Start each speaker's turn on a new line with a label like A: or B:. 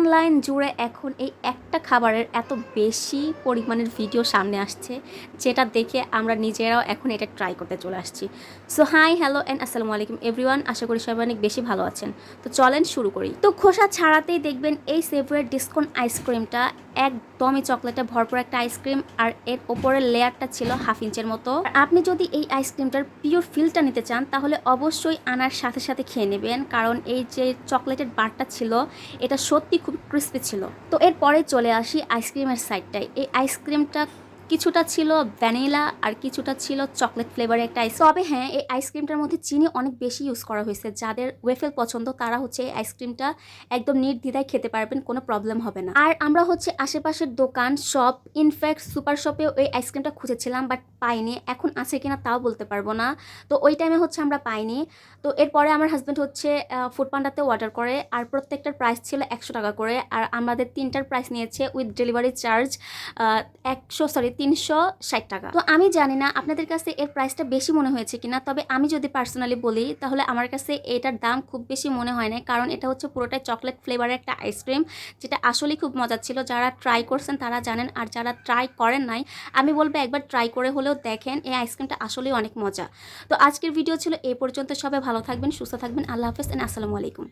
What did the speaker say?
A: Online জুড়ে এখন এই এক একটা খাবারের এত বেশি পরিমাণের ভিডিও সামনে আসছে, যেটা দেখে আমরা নিজেরাও এখন এটা ট্রাই করতে চলে আসছি। সো হাই হ্যালো অ্যান্ড আসসালামু আলাইকুম এভরিওয়ান আশা করি সবাই অনেক বেশি ভালো আছেন। তো চলেন শুরু করি। তো খোসা ছাড়াতেই দেখবেন এই সেভুয়ের ডিসকন আইসক্রিমটা একদমই চকলেটে ভরপুর একটা আইসক্রিম আর এর ওপরের লেয়ারটা ছিল হাফ ইঞ্চের মতো। আপনি যদি এই আইসক্রিমটার পিওর ফিলটা নিতে চান, তাহলে অবশ্যই আনার সাথে সাথে খেয়ে নেবেন, কারণ এই যে চকলেটের বারটা ছিল, এটা সত্যি খুব ক্রিস্পি ছিল। তো এরপরে চলে আসি আইসক্রিমের সাইডটায় এই আইসক্রিমটা কিছুটা ছিল ভ্যানিলা আর কিছুটা ছিল চকলেট ফ্লেভারের একটা আইস তবে হ্যাঁ এই আইসক্রিমটার মধ্যে চিনি অনেক বেশি ইউজ করা হয়েছে। যাদের ওয়েফেল পছন্দ, তারা হচ্ছে এই আইসক্রিমটা একদম নির্দ্বিধায় খেতে পারবেন, কোনো প্রবলেম হবে না। আর আমরা হচ্ছে আশেপাশের দোকান শপ ইনফ্যাক্ট সুপার শপেও এই আইসক্রিমটা খুঁজেছিলাম বাট পাইনি। এখন আছে কিনা তাও বলতে পারব না। তো ওই টাইমে হচ্ছে আমরা পাইনি। তো এরপরে আমার হাজব্যান্ড হচ্ছে ফুড পান্ডাতে অর্ডার করে, আর প্রত্যেকটার প্রাইস ছিল একশো টাকা করে। আর আমাদের তিনটার প্রাইস নিয়েছে উইথ ডেলিভারি চার্জ একশো সরি তিনশো ষাট টাকা। তো আমি জানি না আপনাদের কাছে এর প্রাইসটা বেশি মনে হয়েছে কিনা, তবে আমি যদি পার্সোনালি বলি, তাহলে আমার কাছে এটার দাম খুব বেশি মনে হয় না কারণ এটা হচ্ছে পুরোটাই চকলেট ফ্লেভারের একটা আইসক্রিম যেটা আসলেই খুব মজা ছিল। যারা ট্রাই করছেন তারা জানেন, আর যারা ট্রাই করেন নাই, আমি বলব একবার ট্রাই করে হলেও দেখেন, এই আইসক্রিমটা আসলেই অনেক মজা। তো আজকের ভিডিও ছিল এই পর্যন্ত, সবাই ভালো থাকবেন, সুস্থ থাকবেন, আল্লাহ হাফেজ এন্ড আসসালামু আলাইকুম।